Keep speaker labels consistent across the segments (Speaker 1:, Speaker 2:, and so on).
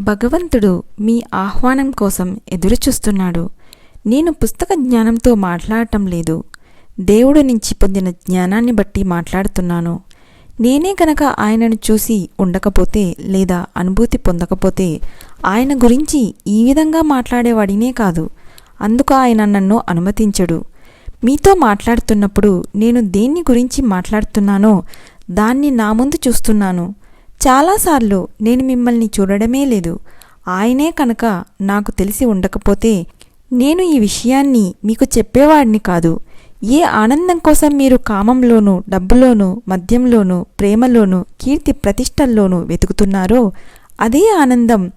Speaker 1: భగవంతుడు మీ ఆహ్వానం కోసం ఎదురుచూస్తున్నాడు. నేను పుస్తక జ్ఞానంతో మాట్లాడటం లేదు. దేవుడు నుంచి పొందిన జ్ఞానాన్ని బట్టి మాట్లాడుతున్నాను. నేనే గనక ఆయనను చూసి ఉండకపోతే లేదా అనుభూతి పొందకపోతే ఆయన గురించి ఈ విధంగా మాట్లాడేవాడినే కాదు. అందుకు ఆయన నన్ను అనుమతించడు. మీతో మాట్లాడుతున్నప్పుడు నేను దేన్ని గురించి మాట్లాడుతున్నానో దాన్ని నా ముందు చూస్తున్నాను. చాలాసార్లు నేను మిమ్మల్ని చూడడమే లేదు. ఆయనే కనుక నాకు తెలిసి ఉండకపోతే నేను ఈ విషయాన్ని మీకు చెప్పేవాడిని కాదు. ఏ ఆనందం కోసం మీరు కామంలోనూ డబ్బులోనూ మద్యంలోనూ ప్రేమలోనూ కీర్తి ప్రతిష్టల్లోనూ వెతుకుతున్నారో అదే ఆనందం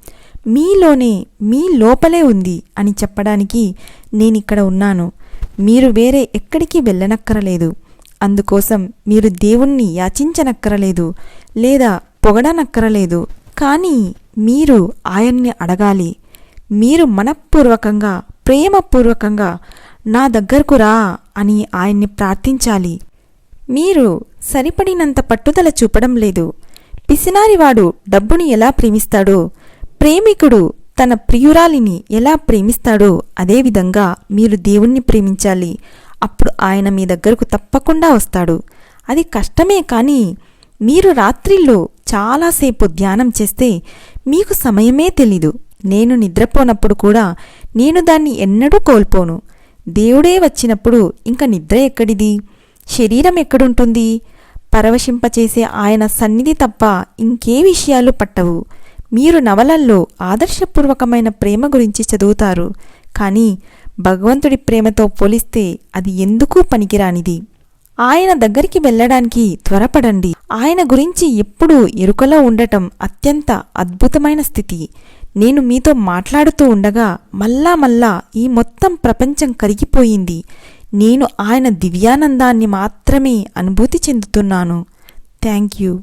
Speaker 1: మీలోనే మీ లోపలే ఉంది అని చెప్పడానికి నేనిక్కడ ఉన్నాను. మీరు వేరే ఎక్కడికి వెళ్ళనక్కరలేదు. అందుకోసం మీరు దేవుణ్ణి యాచించనక్కరలేదు. లేదా పొగడనక్కరలేదు కానీ మీరు ఆయన్ని అడగాలి. మీరు మనఃపూర్వకంగా ప్రేమపూర్వకంగా నా దగ్గరకు రా అని ఆయన్ని ప్రార్థించాలి. మీరు సరిపడినంత పట్టుదల చూపడం లేదు. పిసినారివాడు డబ్బుని ఎలా ప్రేమిస్తాడో ప్రేమికుడు తన ప్రియురాలిని ఎలా ప్రేమిస్తాడో అదేవిధంగా మీరు దేవుణ్ణి ప్రేమించాలి. అప్పుడు ఆయన మీ దగ్గరకు తప్పకుండా వస్తాడు. అది కష్టమే కానీ మీరు రాత్రిల్లో చాలాసేపు ధ్యానం చేస్తే మీకు సమయమే తెలీదు. నేను నిద్రపోనప్పుడు కూడా నేను దాన్ని ఎన్నడూ కోల్పోను. దేవుడే వచ్చినప్పుడు ఇంక నిద్ర ఎక్కడిది? శరీరం ఎక్కడుంటుంది? పరవశింపచేసే ఆయన సన్నిధి తప్ప ఇంకే విషయాలు పట్టవు. మీరు నవలల్లో ఆదర్శపూర్వకమైన ప్రేమ గురించి చదువుతారు. కానీ భగవంతుడి ప్రేమతో పోలిస్తే అది ఎందుకూ పనికిరానిది? ఆయన దగ్గరికి వెళ్ళడానికి త్వరపడండి. ఆయన గురించి ఎప్పుడూ ఎరుకలో ఉండటం అత్యంత అద్భుతమైన స్థితి. నేను మీతో మాట్లాడుతూ ఉండగా మళ్ళా మళ్ళా ఈ మొత్తం ప్రపంచం కరిగిపోయింది. నేను ఆయన దివ్యానందాన్ని మాత్రమే అనుభూతి చెందుతున్నాను. Thank you.